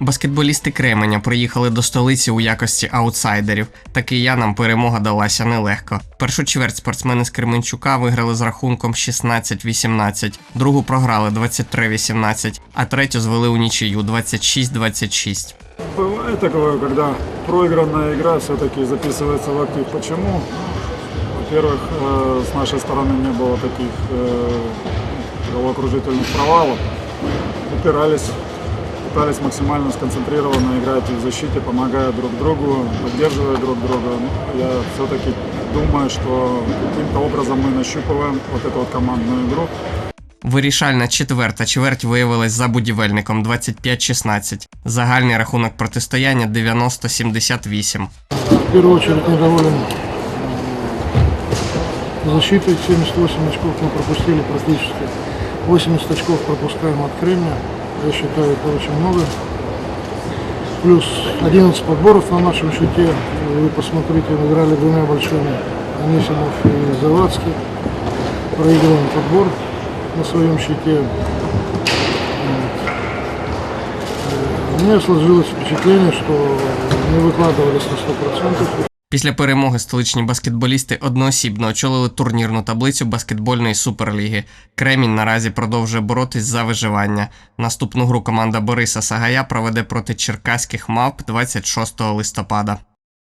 Баскетболісти Кременя приїхали до столиці у якості аутсайдерів, та киянам перемога далася нелегко. Першу чверть спортсмени з Кременчука виграли з рахунком 16-18, другу програли 23-18, а третю звели у нічию 26-26. Бывает такое, когда проигранная игра все-таки записывается в актив. Почему? Во-первых, э, с нашей стороны не было таких э, головокружительных провалов. Упирались, пытались максимально сконцентрированно играть в защите, помогая друг другу, поддерживая друг друга. Ну, Я все-таки думаю, что каким-то образом мы нащупываем вот эту вот командную игру. Вирішальна четверта чверть виявилась за будівельником 25-16. Загальний рахунок протистояння 90-78. В первую очередь недоволен м, защитой. 78 очков мы пропустили практически. 80 очков пропускаем от Кремня. Я считаю, это очень много. Плюс 11 подборов на нашем счете. Вы посмотрите, мы играли двумя большими. Анисимов и Завадский. Проигрываем подбор на своем счете. Вот. Э, У меня сложилось впечатление, что мы выкладывались на 100%. Після перемоги столичні баскетболісти одноосібно очолили турнірну таблицю баскетбольної суперліги. Кремінь наразі продовжує боротись за виживання. Наступну гру команда Бориса Сагая проведе проти черкаських мавп 26 листопада.